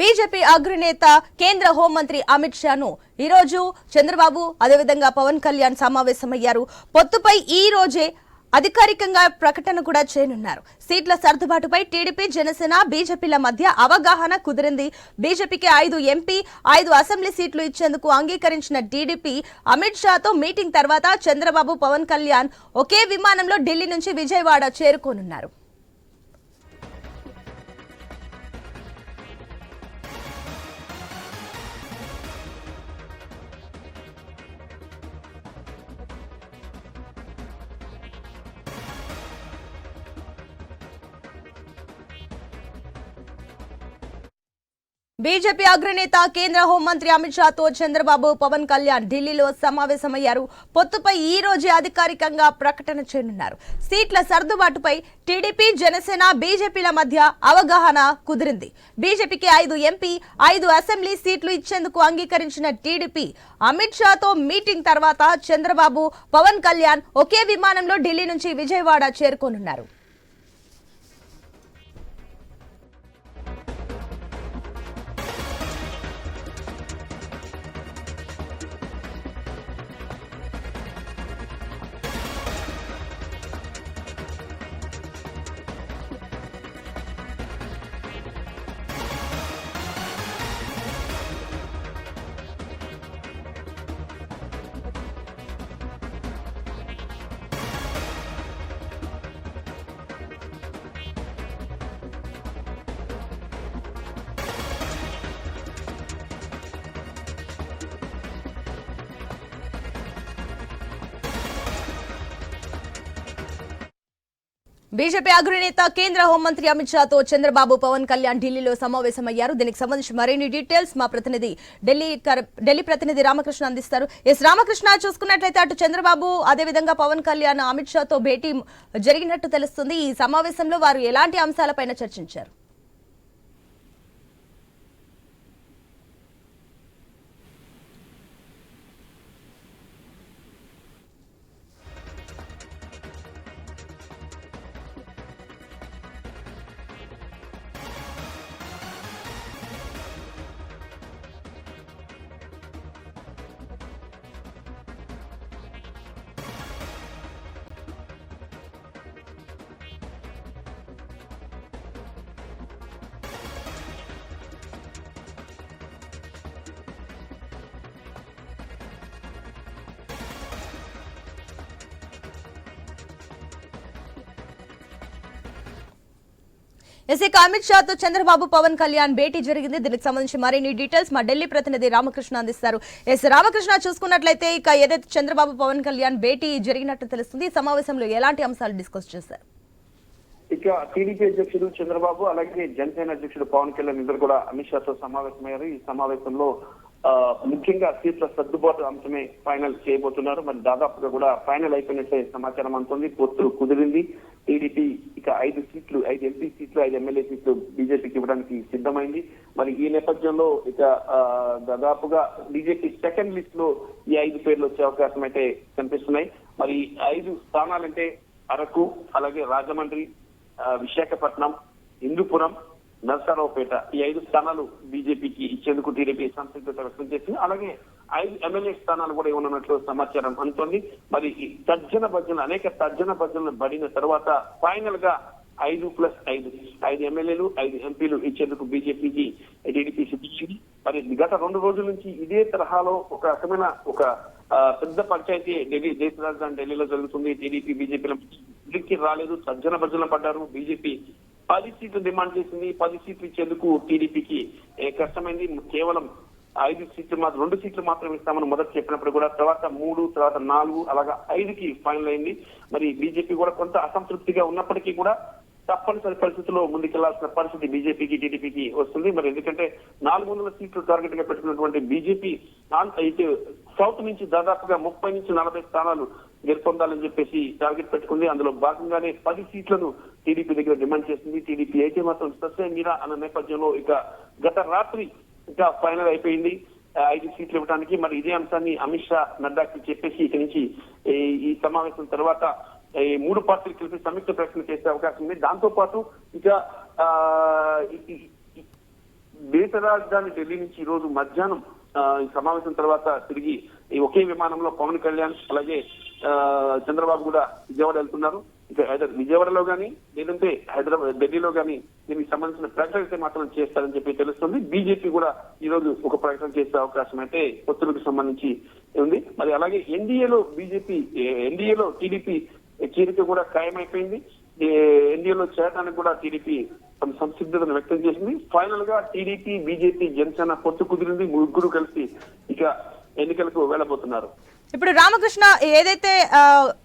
BJP అగ్రనేత కేంద్ర హోంమంత్రి అమిత్ షాను ఈరోజు చంద్రబాబు అదేవిధంగా పవన్ కళ్యాణ్ సమావేశమయ్యారు. పొత్తుపై ఈ రోజే అధికారికంగా ప్రకటన కూడా చేయనున్నారు. సీట్ల సర్దుబాటుపై టీడీపీ జనసేన బీజేపీల మధ్య అవగాహన కుదిరింది. బీజేపీకి ఐదు ఎంపీ ఐదు అసెంబ్లీ సీట్లు ఇచ్చేందుకు అంగీకరించిన టీడీపీ అమిత్ షాతో మీటింగ్ తర్వాత చంద్రబాబు పవన్ కళ్యాణ్ ఒకే విమానంలో ఢిల్లీ నుంచి విజయవాడ చేరుకోనున్నారు. బీజేపీ అగ్రనేత కేంద్ర హోంమంత్రి అమిత్ షాతో చంద్రబాబు పవన్ కళ్యాణ్ ఢిల్లీలో సమావేశమయ్యారు. పొత్తుపై ఈ రోజే అధికారికంగా ప్రకటన చేయనున్నారు. సీట్ల సర్దుబాటుపై టీడీపీ జనసేన బీజేపీల మధ్య అవగాహన కుదిరింది. బీజేపీకి ఐదు ఎంపీ ఐదు అసెంబ్లీ సీట్లు ఇచ్చేందుకు అంగీకరించిన టీడీపీ అమిత్ షాతో మీటింగ్ తర్వాత చంద్రబాబు పవన్ కళ్యాణ్ ఒకే విమానంలో ఢిల్లీ నుంచి విజయవాడ చేరుకోనున్నారు. బీజేపీ అగ్రనేత కేంద్ర హోంమంత్రి అమిత్ షాతో చంద్రబాబు పవన్ కళ్యాణ్ ఢిల్లీలో సమావేశమయ్యారు. దీనికి సంబంధించి మరిన్ని డీటెయిల్స్ మా ప్రతినిధి ఢిల్లీ కర- ఢిల్లీ ప్రతినిధి రామకృష్ణ అందిస్తారు. ఎస్ రామకృష్ణ చూసుకున్నట్లయితే అటు చంద్రబాబు అదేవిధంగా పవన్ కళ్యాణ్ అమిత్ షాతో భేటీ జరిగినట్టు తెలుస్తుంది. ఈ సమావేశంలో వారు ఎలాంటి అంశాలపైన చర్చించారు? ఎస్ అమిత్ షాతో చంద్రబాబు పవన్ కళ్యాణ్ భేటీ జరిగింది. దీనికి సంబంధించి మరిన్ని డీటెయిల్స్ మా ఢిల్లీ ప్రతినిధి రామకృష్ణ అందిస్తారు. ఎస్ రామకృష్ణ చూసుకున్నట్లయితే ఇక ఏదైతే చంద్రబాబు పవన్ కళ్యాణ్ భేటీ జరిగినట్టు తెలుస్తుంది ఈ సమావేశంలో ఎలాంటి అంశాలు డిస్కస్ చేశారు? ఇక టీడీపీ అధ్యక్షుడు చంద్రబాబు అలాగే జనసేన అధ్యక్షుడు పవన్ కళ్యాణ్ ఇద్దరు కూడా అమిత్ షాతో సమావేశమయ్యారు. ఈ సమావేశంలో ఆ, ముఖ్యంగా సీట్ల సర్దుబాటు అంశమే ఫైనల్ చేయబోతున్నారు. మరి దాదాపుగా కూడా ఫైనల్ అయిపోయినట్టే సమాచారం అందుతుంది పొత్తు కుదిరింది. టీడీపీ ఇక ఐదు సీట్లు ఐదు ఎంపీ సీట్లు ఐదు ఎమ్మెల్యే సీట్లు బీజేపీకి ఇవ్వడానికి సిద్ధమైంది. మరి ఈ నేపథ్యంలో ఇక ఆ, దాదాపుగా బీజేపీ సెకండ్ లిస్ట్లో ఈ ఐదు పేర్లు వచ్చే అవకాశం అయితే కనిపిస్తున్నాయి. మరి ఐదు స్థానాలంటే అరకు అలాగే రాజమండ్రి విశాఖపట్నం హిందూపురం నరసరావుపేట ఈ ఐదు స్థానాలు బీజేపీకి ఇచ్చేందుకు టీడీపీ సంసిద్ధత వ్యక్తం చేసింది. అలాగే ఐదు ఎమ్మెల్యే స్థానాలు కూడా ఇవ్వనున్నట్లు సమాచారం అందుతోంది. మరి తర్జన భర్జన అనేక తర్జన భజనలు పడిన తర్వాత ఫైనల్గా ఐదు ప్లస్ ఐదు ఐదు ఎమ్మెల్యేలు ఐదు ఎంపీలు ఇచ్చేందుకు బీజేపీకి టీడీపీ సిద్ధించింది మరి గత రెండు రోజుల నుంచి ఇదే తరహాలో ఒక రకమైన ఒక పెద్ద పంచాయతీ ఢిల్లీ దేశ రాజధాని ఢిల్లీలో జరుగుతుంది. టీడీపీ బీజేపీల ఢిల్లీకి రాలేదు. సజ్జన భర్జన పడ్డారు. బీజేపీ పది సీట్లు డిమాండ్ చేసింది పది సీట్లు ఇచ్చేందుకు టీడీపీకి. కష్టమైంది? కేవలం ఐదు సీట్లు మాత్రం రెండు సీట్లు మాత్రం ఇస్తామని మొదట చెప్పినప్పుడు కూడా తర్వాత మూడు తర్వాత నాలుగు అలాగా ఐదుకి ఫైనల్ అయింది. మరి బీజేపీ కూడా కొంత అసంతృప్తిగా ఉన్నప్పటికీ కూడా తప్పనిసరి పరిస్థితుల్లో ముందుకెళ్ళాల్సిన పరిస్థితి బీజేపీకి టీడీపీకి వస్తుంది. మరి ఎందుకంటే నాలుగు వందల సీట్లు టార్గెట్గా పెట్టుకున్నటువంటి బీజేపీ అయితే సౌత్ నుంచి దాదాపుగా ముప్పై నుంచి నలభై స్థానాలు గెలుపొందాలని చెప్పేసి టార్గెట్ పెట్టుకుంది. అందులో భాగంగానే పది సీట్లను టీడీపీ దగ్గర డిమాండ్ చేసింది. టీడీపీ అయితే మాత్రం సస్య మీరా అన్న నేపథ్యంలో ఇక గత రాత్రి ఇంకా ఫైనల్ అయిపోయింది. ఐదు సీట్లు ఇవ్వడానికి మరి ఇదే అంశాన్ని అమిత్ షా నడ్డాకి చెప్పేసి ఇక నుంచి ఈ- సమావేశం తర్వాత ఈ మూడు పార్టీలు కలిపి సంయుక్త ప్రకటన చేసే అవకాశం ఉంది. దాంతో పాటు ఇక ఆ, ఈ- దేశ రాజధాని ఢిల్లీ నుంచి ఈ రోజు మధ్యాహ్నం ఆ, సమావేశం తర్వాత తిరిగి ఈ ఒకే విమానంలో పవన్ కళ్యాణ్ అలాగే చంద్రబాబు కూడా విజయవాడ వెళ్తున్నారు. హైదరాబాద్ విజయవాడలో కానీ లేదంటే హైదరాబాద్ ఢిల్లీలో కానీ దీనికి సంబంధించిన ప్రకటన అయితే మాత్రం చేస్తారని చెప్పి తెలుస్తుంది. బీజేపీ కూడా ఈ రోజు ఒక ప్రకటన చేసే అవకాశం అయితే పొత్తులకు సంబంధించి ఉంది. మరి అలాగే ఎన్డీఏలో బీజేపీ ఎన్డీఏలో టీడీపీ చీరిక కూడా ఖాయమైపోయింది. ఎన్డీఏలో చేరడానికి కూడా టీడీపీ తమ సంసిద్ధతను వ్యక్తం చేసింది. ఫైనల్గా టీడీపీ బీజేపీ జనసేన పొత్తు కుదిరింది. ముగ్గురు కలిసి ఇక ఎన్నికలకు వెళ్ళబోతున్నారు. ఇప్పుడు రామకృష్ణ ఏదైతే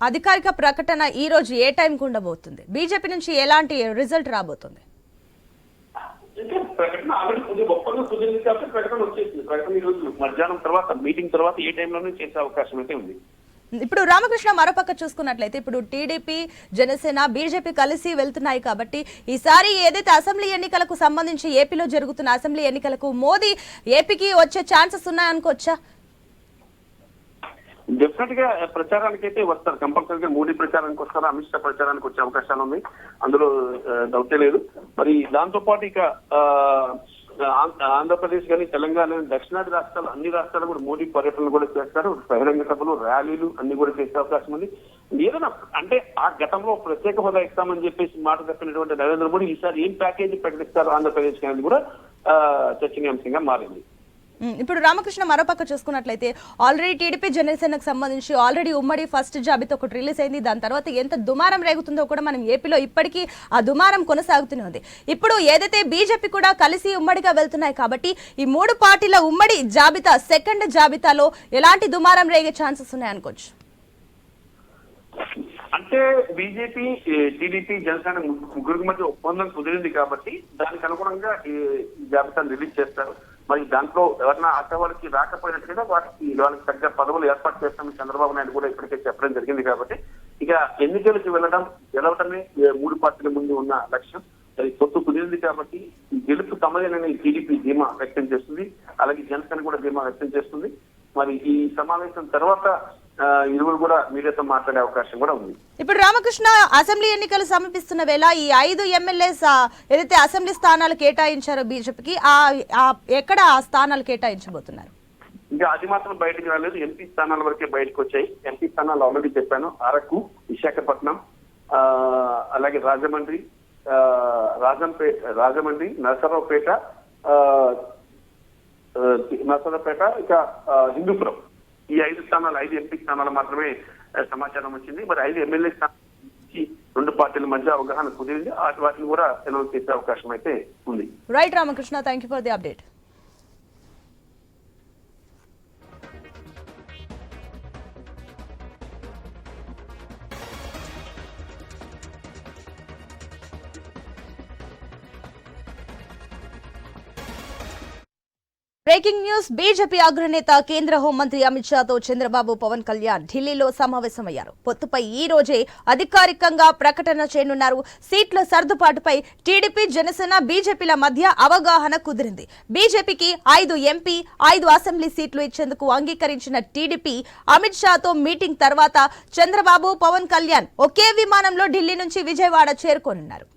అధికారిక ప్రకటన ఈ రోజు ఏ టైంకి ఉండబోతుంది బీజేపీ నుంచి ఎలాంటి రిజల్ట్ రాబోతుంది? ప్రకటన ఆల్రెడీ కొద్దిగా ఒప్పందం కుదిరింది కాబట్టి ప్రకటన వచ్చేసింది. ప్రకటన ఈ రోజు మధ్యాహ్నం తర్వాత మీటింగ్ తర్వాత ఏ టైంలోనే చేసే అవకాశం అయితే ఉంది. ఇప్పుడు రామకృష్ణ మరోపక్క చూసుకున్నట్లయితే ఇప్పుడు టీడీపీ జనసేన బీజేపీ కలిసి వెళ్తున్నాయి కాబట్టి ఈసారి ఏదైతే అసెంబ్లీ ఎన్నికలకు సంబంధించి ఏపీలో జరుగుతున్న అసెంబ్లీ ఎన్నికలకు మోదీ ఏపీకి వచ్చే ఛాన్సెస్ ఉన్నాయనుకోవచ్చా? డెఫినెట్గా eh, ప్రచారానికి అయితే వస్తారు. కంపల్సరీగా మోడీ ప్రచారానికి వస్తారు అమిత్ షా ప్రచారానికి వచ్చే అవకాశాలు ఉన్నాయి. అందులో eh, డౌటే లేదు. మరి దాంతో పాటు ఇక ఆంధ్రప్రదేశ్ కానీ తెలంగాణ కానీ దక్షిణాది రాష్ట్రాలు అన్ని రాష్ట్రాలు కూడా మోడీ పర్యటనలు కూడా చేస్తారు. బహిరంగ సభలు ర్యాలీలు అన్ని కూడా చేసే అవకాశం ఉంది. ఏదైనా అంటే ఆ గతంలో ప్రత్యేక హోదా ఇస్తామని చెప్పేసి మాట చెప్పినటువంటి నరేంద్ర మోడీ ఈసారి ఏం ప్యాకేజీ ప్రకటిస్తారు ఆంధ్రప్రదేశ్ అనేది కూడా చర్చనీయాంశంగా మారింది. ఇప్పుడు రామకృష్ణ మరోపక్క చూసుకున్నట్లయితే ఆల్రెడీ టీడీపీ జనసేనకు సంబంధించి ఆల్రెడీ ఉమ్మడి ఫస్ట్ జాబితా ఒకటి రిలీజ్ అయింది. దాని తర్వాత ఎంత దుమారం రేగుతుందో కూడా మనం ఏపీలో ఇప్పటికీ ఆ దుమారం కొనసాగుతూనే ఉంది. ఇప్పుడు ఏదైతే బీజేపీ కూడా కలిసి ఉమ్మడిగా వెళ్తున్నాయి కాబట్టి ఈ మూడు పార్టీల ఉమ్మడి జాబితా సెకండ్ జాబితాలో ఎలాంటి దుమారం రేగే ఛాన్సెస్ ఉన్నాయనుకోవచ్చు అంటే బీజేపీ టీడీపీ జనసేన ముగ్గురికి మధ్య ఒప్పందం కుదిరింది కాబట్టి దానికి అనుగుణంగా ఈ జాబితాను రిలీజ్ చేస్తారు. మరి దాంట్లో ఎవరైనా ఆశావాళ్ళకి రాకపోయినట్టుగా వాటికి వాళ్ళకి తగ్గ పదవులు ఏర్పాటు చేస్తామని చంద్రబాబు నాయుడు కూడా ఇప్పటికే చెప్పడం జరిగింది కాబట్టి ఇక ఎన్నికలకు వెళ్ళడం గెలవటమే మూడు పార్టీల ముందు ఉన్న లక్ష్యం. అది పొత్తు కుదిరింది కాబట్టి గెలుపు తమదేనని టీడీపీ ధీమా వ్యక్తం చేస్తుంది. అలాగే జనసేన కూడా ధీమా వ్యక్తం చేస్తుంది. మరి ఈ సమావేశం తర్వాత ఇరువురు కూడా మీడియాతో మాట్లాడే అవకాశం కూడా ఉంది. ఇప్పుడు రామకృష్ణ అసెంబ్లీ ఎన్నికలు సమీపిస్తున్న వేళ ఈ ఐదు ఎమ్మెల్యేస్ ఏదైతే అసెంబ్లీ స్థానాలు కేటాయించారో బీజేపీకి ఆ ఎక్కడ ఆ స్థానాలు కేటాయించబోతున్నారు? ఇంకా అది మాత్రం బయటకు రాలేదు. ఎంపీ స్థానాల వరకే బయటకు వచ్చాయి. ఎంపీ స్థానాలు ఆల్రెడీ చెప్పాను. అరకు విశాఖపట్నం ఆ, అలాగే రాజమండ్రి రాజంపేట రాజమండ్రి నరసరావుపేట నరసరావుపేట ఇక హిందూపురం. ఈ ఐదు స్థానాలు ఐదు ఎంపీ స్థానాలు మాత్రమే సమాచారం వచ్చింది. మరి ఐదు ఎమ్మెల్యే స్థానాల రెండు పార్టీల మధ్య అవగాహన కుదిరింది. వాటిని కూడా అనౌన్స్ చేసే అవకాశం అయితే ఉంది. Right Ramakrishna thank you for the update breaking news. BJP అగ్రనేత కేంద్ర హోంమంత్రి అమిత్ షాతో చంద్రబాబు పవన్ కళ్యాణ్ ఢిల్లీలో సమావేశమయ్యారు. పొత్తుపై ఈ రోజే అధికారికంగా ప్రకటన చేయనున్నారు. సీట్ల సర్దుబాటుపై టీడీపీ జనసేన బీజేపీల మధ్య అవగాహన కుదిరింది. బీజేపీకి ఐదు ఎంపీ ఐదు అసెంబ్లీ సీట్లు ఇచ్చేందుకు అంగీకరించిన టీడీపీ అమిత్ షాతో మీటింగ్ తర్వాత చంద్రబాబు పవన్ కళ్యాణ్ ఒకే విమానంలో ఢిల్లీ నుంచి విజయవాడ చేరుకోనున్నారు.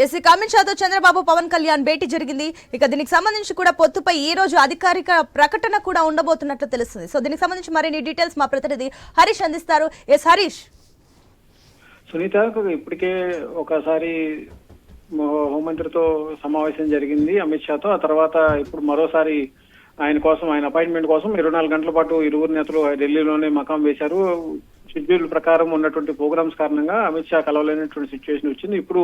ఎస్సీ అమిత్ షాతో చంద్రబాబు పవన్ కళ్యాణ్ భేటీ జరిగింది. ఇక దీనికి సంబంధించి కూడా పొత్తుపై ఈ రోజు అధికారిక ప్రకటన కూడా ఉండబోతున్నట్లు తెలుస్తుంది. సో దీనికి సంబంధించి మరిన్ని డీటెయిల్స్ మా ప్రతినిధి హరీష్ అందిస్తారు. ఎస్ హరీష్. సునీత ఇప్పటికే ఒకసారి హోంమంత్రితో సమావేశం జరిగింది అమిత్ షాతో. ఆ తర్వాత ఇప్పుడు మరోసారి ఆయన కోసం ఆయన అపాయింట్మెంట్ కోసం ఇరవై నాలుగు గంటల పాటు ఇరువురు నేతలు ఢిల్లీలోనే మకాం వేశారు. షెడ్యూల్ ప్రకారం ఉన్నటువంటి ప్రోగ్రామ్స్ కారణంగా అమిత్ షా కలవలేనటువంటి సిచ్యువేషన్ వచ్చింది. ఇప్పుడు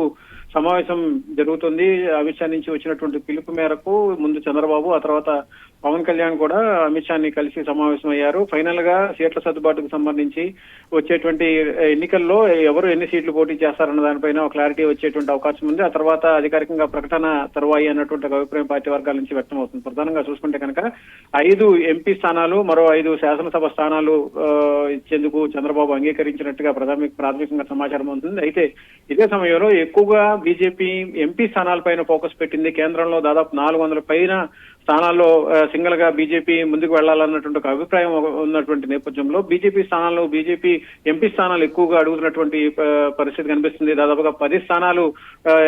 సమావేశం జరుగుతుంది. అమిత్ షా నుంచి వచ్చినటువంటి పిలుపు మేరకు ముందు చంద్రబాబు ఆ తర్వాత పవన్ కళ్యాణ్ కూడా అమిత్ షాని కలిసి సమావేశం అయ్యారు ఫైనల్గా సీట్ల సర్దుబాటుకు సంబంధించి వచ్చేటువంటి ఎన్నికల్లో ఎవరు ఎన్ని సీట్లు పోటీ చేస్తారన్న దానిపైన ఒక క్లారిటీ వచ్చేటువంటి అవకాశం ఉంది. ఆ తర్వాత అధికారికంగా ప్రకటన తరువాయి అన్నటువంటి అభిప్రాయం పార్టీ వర్గాల నుంచి వ్యక్తం అవుతుంది. ప్రధానంగా చూసుకుంటే కనుక ఐదు ఎంపీ స్థానాలు మరో ఐదు శాసనసభ స్థానాలు ఇచ్చేందుకు చంద్రబాబు అంగీకరించినట్టుగా ప్రాథమిక ప్రాథమికంగా సమాచారం ఉంటుంది అయితే ఇదే సమయంలో ఎక్కువగా బీజేపీ ఎంపీ స్థానాలపైన ఫోకస్ పెట్టింది. కేంద్రంలో దాదాపు నాలుగు వందల పైన స్థానాల్లో సింగిల్గా బీజేపీ ముందుకు వెళ్ళాలన్నటువంటి ఒక అభిప్రాయం ఉన్నటువంటి నేపథ్యంలో బీజేపీ స్థానాల్లో బీజేపీ ఎంపీ స్థానాలు ఎక్కువగా అడుగుతున్నటువంటి పరిస్థితి కనిపిస్తుంది. దాదాపుగా పది స్థానాలు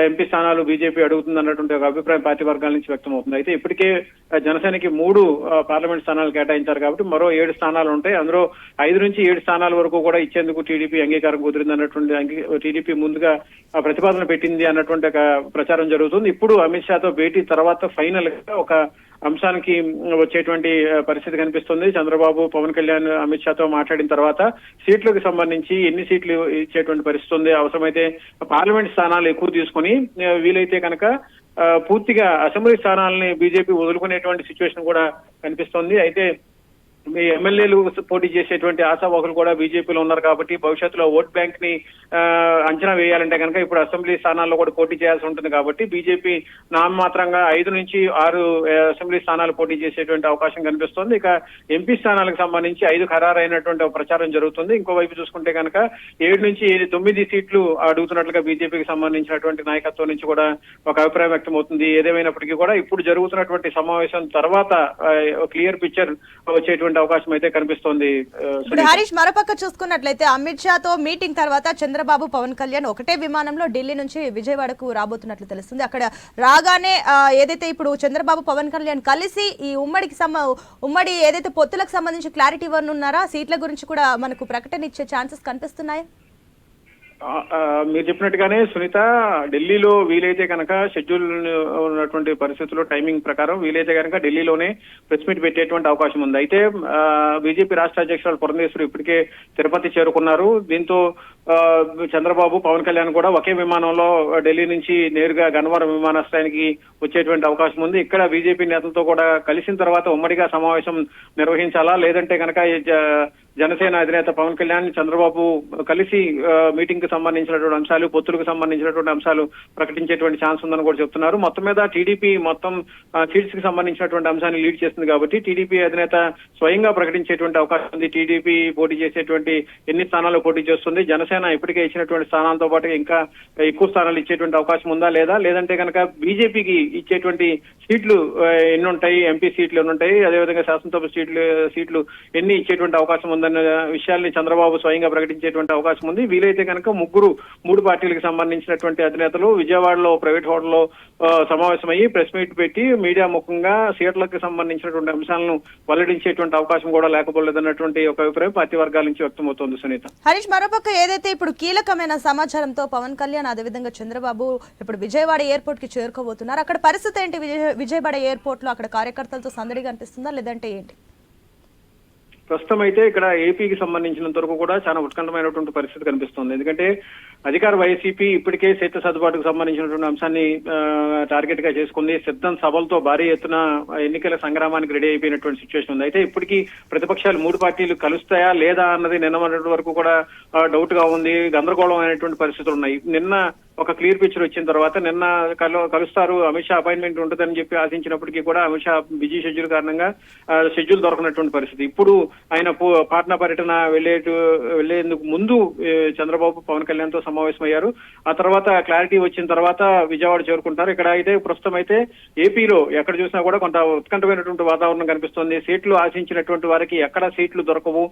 ఎంపీ స్థానాలు బీజేపీ అడుగుతుంది అన్నటువంటి ఒక అభిప్రాయం పార్టీ వర్గాల నుంచి వ్యక్తం అవుతుంది. అయితే ఇప్పటికే జనసేనకి మూడు పార్లమెంట్ స్థానాలు కేటాయించారు కాబట్టి మరో ఏడు స్థానాలు ఉంటాయి. అందులో ఐదు నుంచి ఏడు స్థానాల వరకు కూడా ఇచ్చేందుకు టీడీపీ అంగీకారం కుదిరింది అన్నటువంటి అంగీ- టీడీపీ ముందుగా ప్రతిపాదన పెట్టింది అన్నటువంటి ఒక ప్రచారం జరుగుతుంది. ఇప్పుడు అమిత్ షాతో భేటీ తర్వాత ఫైనల్గా ఒక అంశానికి వచ్చేటువంటి పరిస్థితి కనిపిస్తుంది. చంద్రబాబు పవన్ కళ్యాణ్ అమిత్ షాతో మాట్లాడిన తర్వాత సీట్లకు సంబంధించి ఎన్ని సీట్లు ఇచ్చేటువంటి పరిస్థితి ఉంది? అవసరమైతే పార్లమెంట్ స్థానాలు ఎక్కువ తీసుకుని వీలైతే కనుక ఆ, పూర్తిగా అసెంబ్లీ స్థానాలని బీజేపీ వదులుకునేటువంటి సిచ్యువేషన్ కూడా కనిపిస్తోంది. అయితే మీ ఎమ్మెల్యేలు పోటీ చేసేటువంటి ఆశావాహులు కూడా బీజేపీలో ఉన్నారు కాబట్టి భవిష్యత్తులో ఓట్ బ్యాంక్ని అంచనా వేయాలంటే కనుక ఇప్పుడు అసెంబ్లీ స్థానాల్లో కూడా పోటీ చేయాల్సి ఉంటుంది కాబట్టి బీజేపీ నామమాత్రంగా ఐదు నుంచి ఆరు అసెంబ్లీ స్థానాలు పోటీ చేసేటువంటి అవకాశం కనిపిస్తోంది. ఇక ఎంపీ స్థానాలకు సంబంధించి ఐదు ఖరారైనటువంటి ప్రచారం జరుగుతుంది. ఇంకోవైపు చూసుకుంటే కనుక ఏడు నుంచి తొమ్మిది సీట్లు అడుగుతున్నట్లుగా బీజేపీకి సంబంధించినటువంటి నాయకత్వం నుంచి కూడా ఒక అభిప్రాయం వ్యక్తమవుతుంది. ఏదేమైనప్పటికీ కూడా ఇప్పుడు జరుగుతున్నటువంటి సమావేశం తర్వాత క్లియర్ పిక్చర్ వచ్చేటువంటి అవకాశం అయితే కనిపిస్తోంది ఇప్పుడు హరీష్ మరోపక్క చూసుకున్నట్లయితే అమిత్ షాతో మీటింగ్ తర్వాత చంద్రబాబు పవన్ కళ్యాణ్ ఒకటే విమానంలో ఢిల్లీ నుంచి విజయవాడకు రాబోతున్నట్లు తెలుస్తుంది. అక్కడ రాగానే ఏదైతే ఇప్పుడు చంద్రబాబు పవన్ కళ్యాణ్ కలిసి ఈ ఉమ్మడికి సంబ ఉమ్మడి ఏదైతే పొత్తులకు సంబంధించి క్లారిటీ ఇవ్వనున్నారా? సీట్ల గురించి కూడా మనకు ప్రకటన ఇచ్చే ఛాన్సెస్ కనిపిస్తున్నాయి? మీరు చెప్పినట్టుగానే సునీత ఢిల్లీలో వీలైతే కనుక షెడ్యూల్ ఉన్నటువంటి పరిస్థితుల్లో టైమింగ్ ప్రకారం వీలైతే కనుక ఢిల్లీలోనే ప్రెస్ మీట్ పెట్టేటువంటి అవకాశం ఉంది. అయితే బీజేపీ రాష్ట్ర అధ్యక్షురాలు పురంధేశ్వరు ఇప్పటికే తిరుపతి చేరుకున్నారు. దీంతో ఆ, చంద్రబాబు పవన్ కళ్యాణ్ కూడా ఒకే విమానంలో ఢిల్లీ నుంచి నేరుగా గన్నవరం విమానాశ్రయానికి వచ్చేటువంటి అవకాశం ఉంది. ఇక్కడ బీజేపీ నేతలతో కూడా కలిసిన తర్వాత ఉమ్మడిగా సమావేశం నిర్వహించాలా? లేదంటే కనుక ఈ జ- జనసేన అధినేత పవన్ కళ్యాణ్ చంద్రబాబు కలిసి మీటింగ్కి సంబంధించినటువంటి అంశాలు పొత్తులకు సంబంధించినటువంటి అంశాలు ప్రకటించేటువంటి ఛాన్స్ ఉందని కూడా చెప్తున్నారు. మొత్తం మీద టీడీపీ మొత్తం సీట్స్కి సంబంధించినటువంటి అంశాన్ని లీడ్ చేస్తుంది కాబట్టి టీడీపీ అధినేత స్వయంగా ప్రకటించేటువంటి అవకాశం ఉంది. టీడీపీ పోటీ చేసేటువంటి ఎన్ని స్థానాల్లో పోటీ చేస్తుంది? జనసేన ఇప్పటికే ఇచ్చినటువంటి స్థానాలతో పాటు ఇంకా ఎక్కువ స్థానాలు ఇచ్చేటువంటి అవకాశం ఉందా లేదా? లేదంటే కనుక బీజేపీకి ఇచ్చేటువంటి సీట్లు ఎన్ని ఉంటాయి ఎంపీ సీట్లు ఎన్ని ఉంటాయి అదేవిధంగా శాసనసభ సీట్లు సీట్లు ఎన్ని ఇచ్చేటువంటి అవకాశం ఉంది? ఉందన్న విషయాల్ని చంద్రబాబు స్వయంగా ప్రకటించేటువంటి అవకాశం ఉంది. వీలైతే కనుక ముగ్గురు మూడు పార్టీలకు సంబంధించినటువంటి అధినేతలు విజయవాడలో ప్రైవేట్ హోటల్లో సమావేశమయ్యి ప్రెస్ మీట్ పెట్టి మీడియా ముఖంగా సీట్లకు సంబంధించినటువంటి అంశాలను వెల్లడించేటువంటి అవకాశం కూడా లేకపోలేదన్నటువంటి ఒక అభిప్రాయం పార్టీ వర్గాల నుంచి వ్యక్తమవుతోంది సునీత. హరీష్ మరోపక్క ఏదైతే ఇప్పుడు కీలకమైన సమాచారంతో పవన్ కళ్యాణ్ అదేవిధంగా చంద్రబాబు ఇప్పుడు విజయవాడ ఎయిర్పోర్ట్కి చేరుకోబోతున్నారు. అక్కడ పరిస్థితి ఏంటి? విజయవాడ ఎయిర్పోర్ట్లో అక్కడ కార్యకర్తలతో సందడిగా అనిపిస్తుందా? లేదంటే ఏంటి? ప్రస్తుతం అయితే ఇక్కడ ఏపీకి సంబంధించినంత వరకు కూడా చాలా ఉత్కంఠమైనటువంటి పరిస్థితి కనిపిస్తుంది. ఎందుకంటే అధికార వైసీపీ ఇప్పటికే శైత్య సర్దుబాటుకు సంబంధించినటువంటి అంశాన్ని టార్గెట్గా చేసుకుంది. సిద్ధం సభలతో భారీ ఎత్తున ఎన్నికల సంగ్రామానికి రెడీ అయిపోయినటువంటి సిచ్యువేషన్ ఉంది. అయితే ఇప్పటికీ ప్రతిపక్షాలు మూడు పార్టీలు కలుస్తాయా లేదా అన్నది నిన్న వరకు కూడా డౌట్గా ఉంది. గందరగోళం అయినటువంటి పరిస్థితులు ఉన్నాయి. నిన్న ఒక క్లియర్ పిక్చర్ వచ్చిన తర్వాత నిన్న కలు- కలుస్తారు. అమిత్ షా అపాయింట్మెంట్ ఉంటుందని చెప్పి ఆశించినప్పటికీ కూడా అమిత్ షా బిజీ షెడ్యూల్ కారణంగా షెడ్యూల్ దొరకనటువంటి పరిస్థితి. ఇప్పుడు ఆయన పాట్నా పర్యటన వెళ్ళే వెళ్ళేందుకు ముందు చంద్రబాబు పవన్ కళ్యాణ్తో సమావేశమయ్యారు. ఆ తర్వాత క్లారిటీ వచ్చిన తర్వాత విజయవాడ చేరుకుంటారు ఇక్కడ అయితే ప్రస్తుతం అయితే ఏపీలో ఎక్కడ చూసినా కూడా కొంత ఉత్కంఠమైనటువంటి వాతావరణం కనిపిస్తోంది. సీట్లు ఆశించినటువంటి వారికి ఎక్కడ సీట్లు దొరకవు.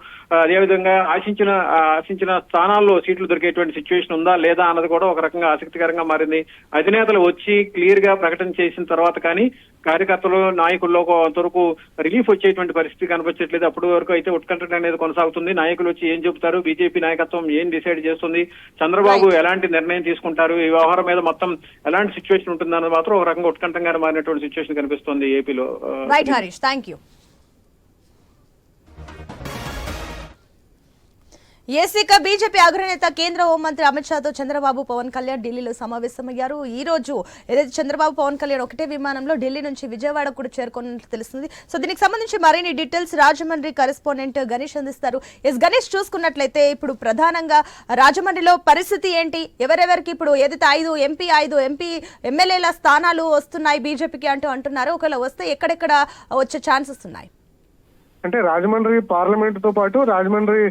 అదేవిధంగా ఆశించిన ఆశించిన స్థానాల్లో సీట్లు దొరికేటువంటి సిచ్యువేషన్ ఉందా లేదా అన్నది కూడా ఒక రకంగా ఆసక్తికరంగా మారింది. అధినేతలు వచ్చి క్లియర్గా ప్రకటన చేసిన తర్వాత కానీ కార్యకర్తలు నాయకుల్లో కొంతవరకు రిలీఫ్ వచ్చేటువంటి పరిస్థితి కనిపించట్లేదు అప్పటి వరకు అయితే ఉత్కంఠ అనేది కొనసాగుతుంది. నాయకులు వచ్చి ఏం చెబుతారు? బీజేపీ నాయకత్వం ఏం డిసైడ్ చేస్తుంది? చంద్రబాబు ఎలాంటి నిర్ణయం తీసుకుంటారు? ఈ వ్యవహారం మీద మొత్తం ఎలాంటి సిచ్యువేషన్ ఉంటుందన్నది మాత్రం ఒక రకంగా ఉత్కంఠంగా మారినటువంటి సిచ్యువేషన్ కనిపిస్తుంది ఏపీలో రైట్ హరీష్ థ్యాంక్ యూ ఏసీక బీజేపీ అగ్రనేత కేంద్ర హోంమంత్రి అమిత్ షాతో చంద్రబాబు పవన్ కళ్యాణ్ ఢిల్లీలో సమావేశమయ్యారు. ఈ రోజు ఏదైతే చంద్రబాబు పవన్ కళ్యాణ్ ఒకటే విమానంలో ఢిల్లీ నుంచి విజయవాడ కూడా చేరుకున్నట్లు తెలుస్తుంది. సో దీనికి సంబంధించి మరిన్ని డీటెయిల్స్ రాజమండ్రి కరెస్పాండెంట్ గణేష్ అందిస్తారు. ఎస్ గణేష్ చూసుకున్నట్లయితే ఇప్పుడు ప్రధానంగా రాజమండ్రిలో పరిస్థితి ఏంటి? ఎవరెవరికి ఇప్పుడు ఏదైతే ఐదు ఎంపీ ఐదు ఎంపీ ఎమ్మెల్యేల స్థానాలు వస్తున్నాయి బీజేపీకి అంటూ అంటున్నారు. ఒకవేళ వస్తే ఎక్కడెక్కడ వచ్చే ఛాన్సెస్ ఉన్నాయి? అంటే రాజమండ్రి పార్లమెంట్తో పాటు రాజమండ్రి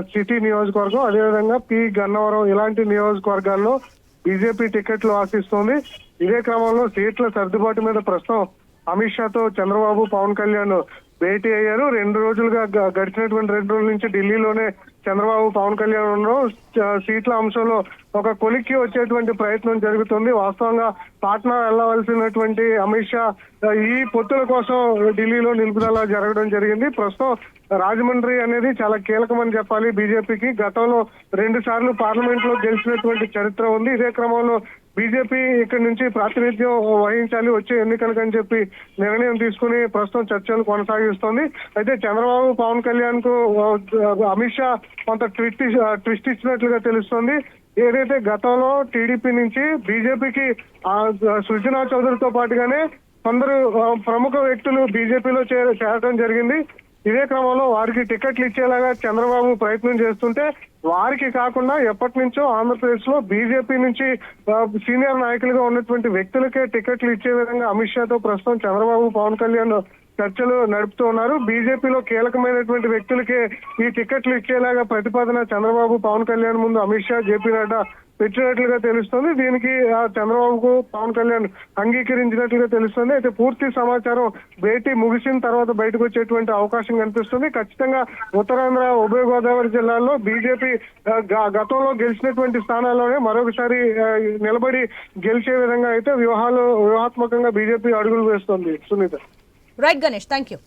సిటీ నియోజకవర్గం అదేవిధంగా పి. గన్నవరం ఇలాంటి నియోజకవర్గాల్లో బీజేపీ టికెట్లు ఆశిస్తోంది. ఇదే క్రమంలో సీట్ల సర్దుబాటు మీద ప్రస్తుతం అమిత్ షాతో చంద్రబాబు పవన్ కళ్యాణ్ భేటీ అయ్యారు. రెండు రోజులుగా గ- గడిచినటువంటి రెండు రోజుల నుంచి ఢిల్లీలోనే చంద్రబాబు పవన్ కళ్యాణ్ సీట్ల అంశంలో ఒక కొలిక్కి వచ్చేటువంటి ప్రయత్నం జరుగుతుంది. వాస్తవంగా పాట్నా వెళ్ళవలసినటువంటి అమిత్ షా ఈ పొత్తుల కోసం ఢిల్లీలో నిలుపుదల జరగడం జరిగింది. ప్రస్తుతం రాజమండ్రి అనేది చాలా కీలకమని చెప్పాలి. బీజేపీకి గతంలో రెండు సార్లు పార్లమెంట్లో గెలిచినటువంటి చరిత్ర ఉంది. ఇదే క్రమంలో బీజేపీ ఇక్కడి నుంచి ప్రాతినిధ్యం వహించాలి వచ్చే ఎన్నికలకని చెప్పి నిర్ణయం తీసుకుని ప్రస్తుతం చర్చలు కొనసాగిస్తోంది. అయితే చంద్రబాబు పవన్ కళ్యాణ్కు అమిత్ షా కొంత ట్విస్ట్ ట్విస్ట్ ఇచ్చినట్లుగా తెలుస్తోంది. ఏదైతే గతంలో టీడీపీ నుంచి బీజేపీకి ఆ, సృజనా చౌదరితో పాటుగానే కొందరు ప్రముఖ వ్యక్తులు బీజేపీలో చేరడం జరిగింది. ఇదే క్రమంలో వారికి టికెట్లు ఇచ్చేలాగా చంద్రబాబు ప్రయత్నం చేస్తుంటే వారికి కాకుండా ఎప్పటి నుంచో ఆంధ్రప్రదేశ్లో బీజేపీ నుంచి సీనియర్ నాయకులుగా ఉన్నటువంటి వ్యక్తులకే టికెట్లు ఇచ్చే విధంగా అమిత్ షాతో ప్రస్తుతం చంద్రబాబు పవన్ కళ్యాణ్ చర్చలు నడుపుతూ ఉన్నారు. బీజేపీలో కీలకమైనటువంటి వ్యక్తులకే ఈ టికెట్లు ఇచ్చేలాగా ప్రతిపాదన చంద్రబాబు పవన్ కళ్యాణ్ ముందు అమిత్ షా జేపీ నడ్డా పెట్టినట్లుగా తెలుస్తుంది. దీనికి ఆ చంద్రబాబుకు పవన్ కళ్యాణ్ అంగీకరించినట్లుగా తెలుస్తుంది. అయితే పూర్తి సమాచారం భేటీ ముగిసిన తర్వాత బయటకు వచ్చేటువంటి అవకాశం కనిపిస్తుంది. ఖచ్చితంగా ఉత్తరాంధ్ర ఉభయ గోదావరి జిల్లాల్లో బీజేపీ గతంలో గెలిచినటువంటి స్థానాల్లోనే మరొకసారి నిలబడి గెలిచే విధంగా అయితే వ్యూహాలు వ్యూహాత్మకంగా బీజేపీ అడుగులు వేస్తోంది. Sunitha. Right Ganesh thank you